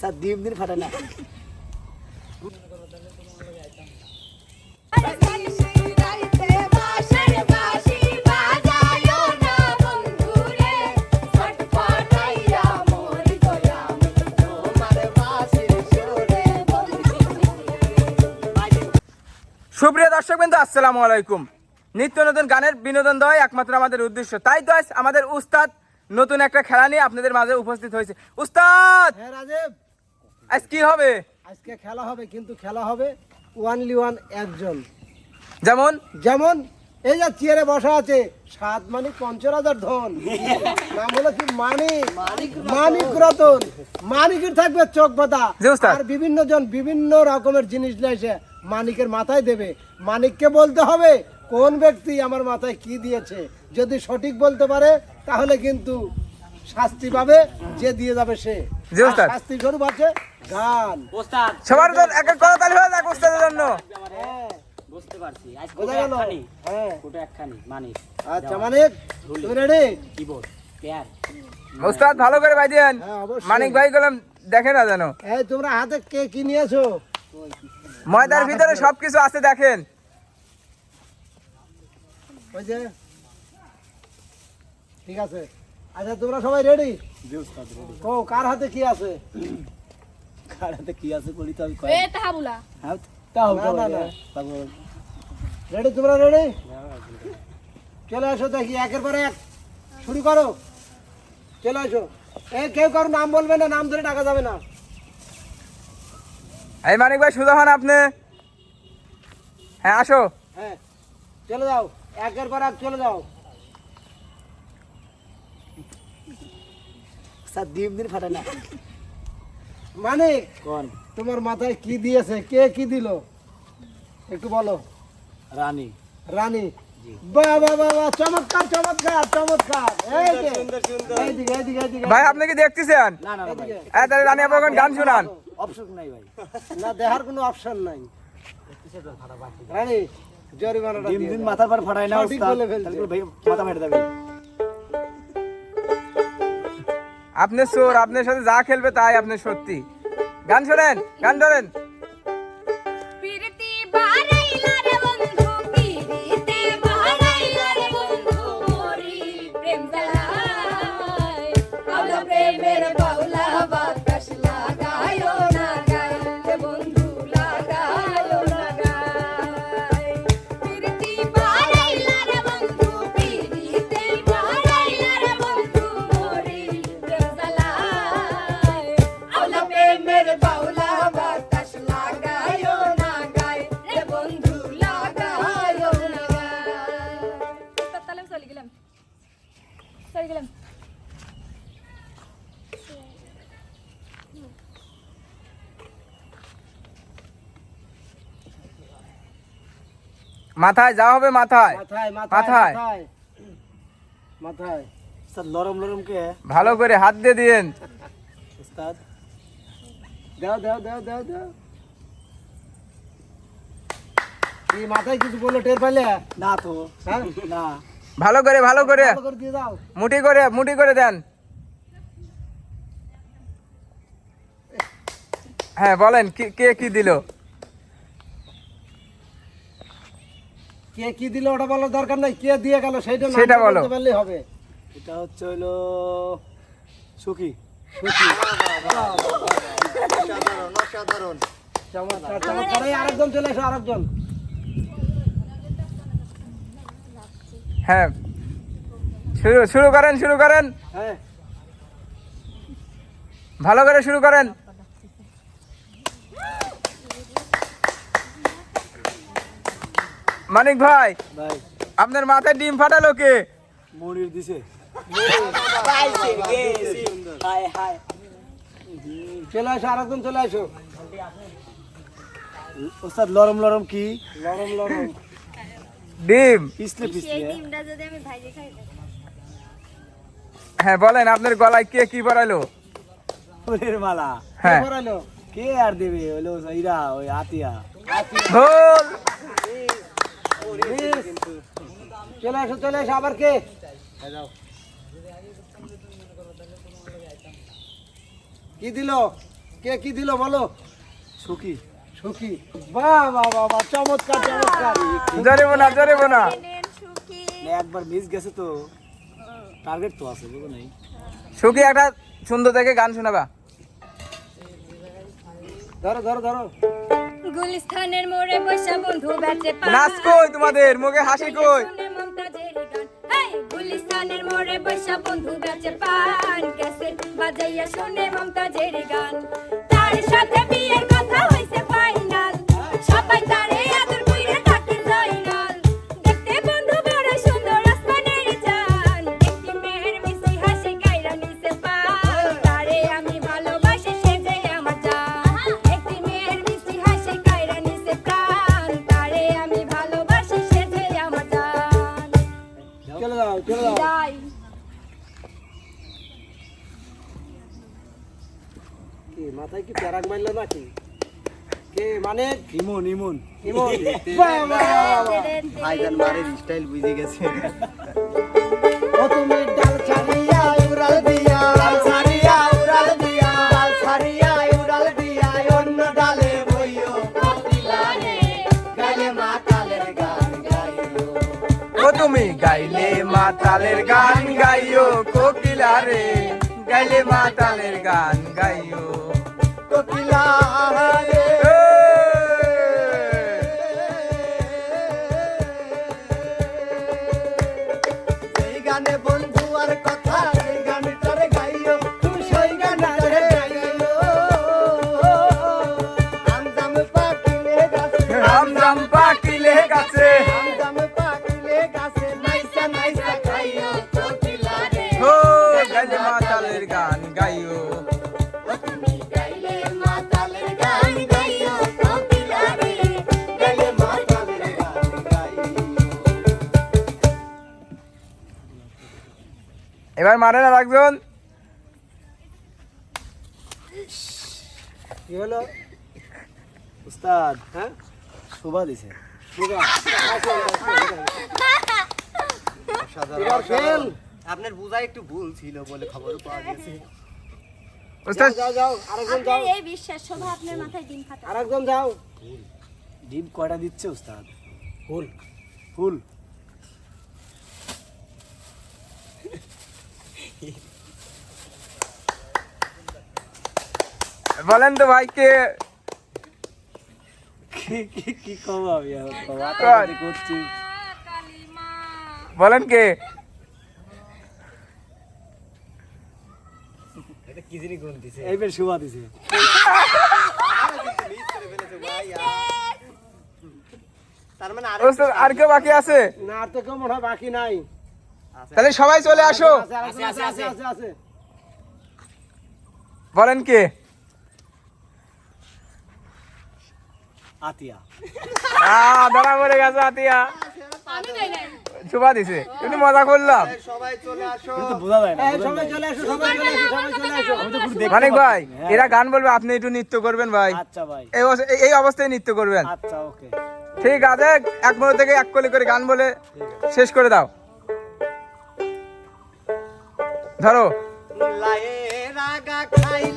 Sir ডিম দিন ফাটে না। সুপ্রিয় দর্শক বিন্দু আসসালামু আলাইকুম। নিত্য নতুন গানের বিনোদন দেওয়াই একমাত্র আমাদের উদ্দেশ্য। তাই তো আমাদের উস্তাদ নতুন একটা খেলা নিয়ে আপনাদের মাঝে উপস্থিত হয়েছে। উস্তাদ! হ্যাঁ রাজীব। আজ কি হবে? আজকে খেলা হবে কিন্তু খেলা হবে ওয়ানলি ওয়ান একজন। যেমন? যেমন এই যে চেয়ারে বসা আছে সাত মানিক পঞ্চরাজার ধন। নাম হলো কি মানিক। মানিক রতন। মানিকের থাকবে চোখ জি, আর বিভিন্ন জন বিভিন্ন রকমের জিনিস নিয়ে এসে মানিকের মাথায় দেবে। মানিককে বলতে হবে কোন ব্যক্তি আমার মাথায় কি দিয়েছে? যদি সঠিক বলতে পারে তাহলে কিন্তু শাস্তি পাবে যে দিয়ে যাবে সে। জি, উস্তাদ। শাস্তি স্বরূপ আছে গান। ওস্তাদ সবার এক এক করতালি হয়ে যাক উস্তাদের জন্য। হ্যাঁ বুঝতে পারছি। আজ কোটা একখানি হ্যাঁ। কোটা একখানি মানিস। আচ্ছা মানিক তুমি রেডি কিবোর্ড পেয়ার উস্তাদ ভালো করে হ্যাঁ মানিক ভাই গেলাম দেখে না জানো এই তোমরা হাতে কে কি নিয়েছো? ময়দার ভিতরে সবকিছু আছে দেখেন। ওই যে। ঠিক আছে। আচ্ছা তোমরা সবাই রেডি ও কার হাতে কি আছে? কার হাতে কি আছে বলি তো আমি কই এ তাহা বলা হ্যাঁ তাও না, না। রেডি তোমরা রেডি চলে আসো দেখি একের পর এক। শুরু করো। চলে আসো। এই কেউ কারও নাম বলবে না নাম ধরে ডাকা যাবে না। এই মানিক ভাই সুদা হন আপনি। হ্যাঁ আসো। হ্যাঁ চলে যাও। একের পর এক চলে যাও। স্যার ডিম দিন ফাটে না। মানে? কোন? তোমার মাথায় কি দিয়েছে? কে কি দিল? একটু বলো। রানী। রানী? ভাই আপনি কি দেখতেছেন? না না না ভাই। এইদিকে। হ্যাঁ তাহলে রানী আপনার গান শুনান। অপশন নাই ভাই। না দেখার কোনো অপশন নাই। রানী জরিমানাটা ডিম দিয়ে দিন। মাথার পর ফাটাই না ওস্তাদ বলে ফেলছে। তাহলে ভাই মাথা ফেটে যাবে। আপনি চোর আপনার সাথে যা খেলবে তাই আপনি সত্যি। গান শোনেন গান ধরেন। মাথায় যা হবে মাথায়। মাথায় লরম লরম কে? ভালো করে হাত দিয়ে দিয়েন। ওস্তাদ দাও দাও দাও দাও দাও। কি মাথায় কিছু বলে টের পাইলে? না তো। হ্যাঁ? না। ভালো করে ভালো করে। ভালো করে দিয়ে দাও। মুঠি করে দেন। হ্যাঁ বলেন কি- কে কি দিল? কে কি দিল ওটা বলার দরকার নাই কে দিয়ে গেল সেইটা সেটা বলো। বলতে পারলেই হবে। এটা হচ্ছে হলো সুখী। চমৎকার চমৎকার। আরেকজন চলে এসো আরেকজন। হ্যাঁ। শুরু শুরু করেন শুরু করেন। হ্যাঁ। ভালো করে শুরু করেন। মানিক ভাই ভাই। আপনার মাথায় ডিম ফাটালো কে? মনির দিছে। চলে আরেকজন চলে এসো ওস্তাদ লরম লরম কি? লরম লরম। ডিম। পিছলে পিছলে। ডিমটা যদি আমি ভাইজে খাই হ্যাঁ বলেন আপনার গলায় কে কি পরাইলো ফুলের মালা। হ্যাঁ। করাইলো কে আর দেবে? হলো ইরা ওই আতিয়া। চলে এসো চলে এসো আবার কে? কি দিল? কে কি দিল বলো? সুখী সুখী। বাহ বাহ বাহ বাহ চমৎকার চমৎকার। জরে বোনা জরে বোনা না, একবার মিস গেছে তো। টার্গেট তো আছে বুঝো নাই। সুখী একটা সুন্দর দেখে গান শোনাবা। ধরো ধরো ধরো। গুলিস্তানের মোড়ে বসা বন্ধু বেচে পান নাচ কই তোমাদের? মুখে হাসি কই? গুলিস্তানের মোড়ে বসা বন্ধু বেচে পান ক্যাসেট বাজাইয়া শুনে মমতাজের গান। তার সাথে বিয়ের নাকি কে? মানে? ইমন ইমন। ইমন। ভাইজান মারের স্টাইল বুঝে গেছে। ও তুমি ডাল ছাড়িয়া উড়াল দিয়া। ডাল ছাড়িয়া উড়াল দিয়া। ডাল ছাড়িয়া উড়াল দিয়া। অন্য ডালে বইও গালে মাতালের গান গাইও। ও তুমি গাইলে মাতালের গান গাইও কোকিলা রে গাইলে মাতালের গান গাইও। কোকিলা রে এই গানে আর কথা, এই গানটারে গাইও। তুমি সেই গানটারে গাইও। আমদাম পাকিলে গাছে। রামদাম পাকিলে গাছে। এবার মারে না রাখবেন। কি হলো? উস্তাদ হ্যাঁ? শোভা দিছে। আপনার বোঝা একটু ভুল ছিল বলে খবর পাওয়া গেছে। যাও যাও আরেকজন যাও। আপনার এই বিশ্বাস শোভা আপনার মাথায় ডিম ফাটা আরেকজন যাও। ডিম কয়টা দিচ্ছে উস্তাদ? ফুল ফুল বলেন তো ভাইকে। কি কি কি কব আমি করছি। বলেন কে? এইবার শোভা দিছে? তার মানে আর কেউ বাকি আছে? না আর তো কেউ মনে হয় বাকি নাই। তাহলে সবাই চলে আসো। বলেন কে? আতিয়া। ধরা পড়ে গেছে আতিয়া। শুভা দিছে মজা করলাম। মানিক ভাই না। হ্যাঁ। এরা গান বলবে আপনি একটু নৃত্য করবেন ভাই। আচ্ছা এই অবস্থা- এই- এই অবস্থায় নৃত্য করবেন। আচ্ছা ঠিক আছে এক মিনিট থেকে এক কলি করে গান বলে শেষ করে দাও। ধরো। লায়ের রাগা খাইলাম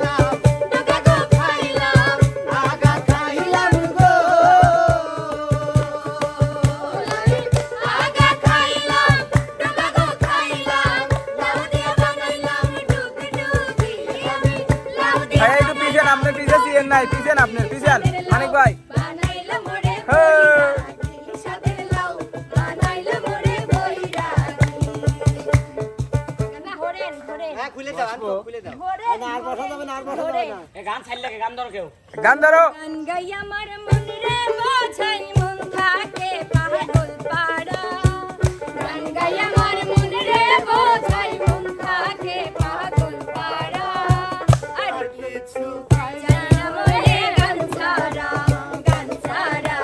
গান ধরো গান গাই আমার মন রে বোঝাই মন থাকে পাগল পাড়া। গান গাই আমার মন রে বোঝাই মন থাকে পাগল পাড়া। আর কিছু গান ছাড়া গান ছাড়া।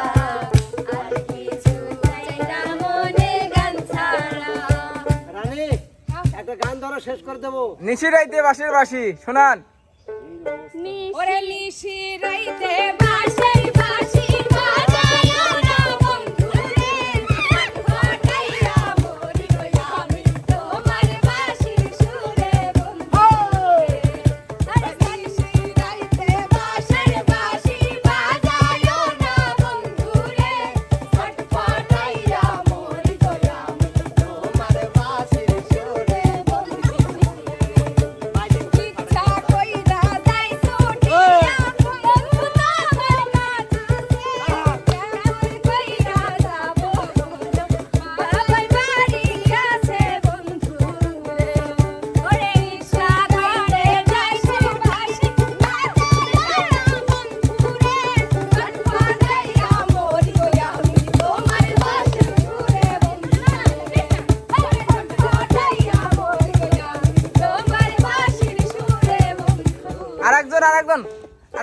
আর কিছু জানা মনে গান ছাড়া। রানী একটা গান ধরো শেষ করে দেবো। নিশি রাইতে বাসের বাসি শোনান। নিশি। রাইতে বাঁশির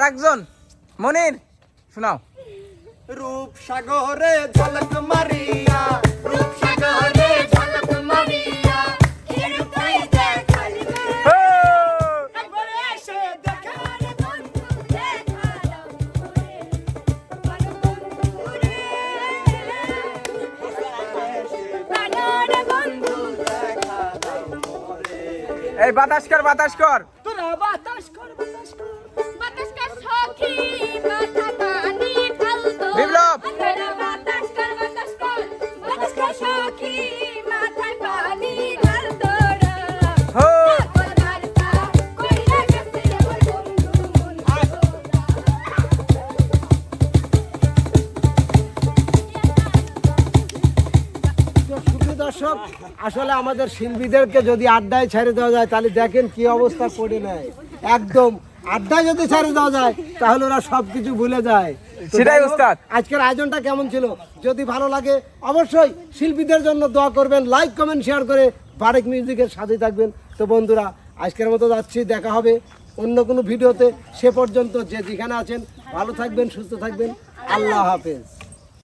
একজন মনির শোনাও। রূপ সাগরে ঝলক মারিয়া রূপ সাগরে ঝলক মারিয়া এই বাতাস কর বাতাস কর। তোরা বাতাস কর বাতাস কর। বিপ্লব! দর্শক আসলে আমাদের শিল্পীদেরকে যদি আড্ডায় ছেড়ে দেওয়া যায় তাহলে দেখেন কি অবস্থা করে নেয়। একদম আড্ডায় যদি ছেড়ে দেওয়া যায় তাহলে ওরা সব কিছু ভুলে যায়। সেটাই উস্তাদ। আজকের আয়োজনটা কেমন ছিল? যদি ভালো লাগে অবশ্যই শিল্পীদের জন্য দোয়া করবেন লাইক কমেন্ট শেয়ার করে বারেক মিউজিকের সাথে থাকবেন। তো বন্ধুরা আজকের মতো যাচ্ছি দেখা হবে অন্য কোনো ভিডিওতে। সে পর্যন্ত যে যেখানে আছেন ভালো থাকবেন সুস্থ থাকবেন। আল্লাহ হাফেজ।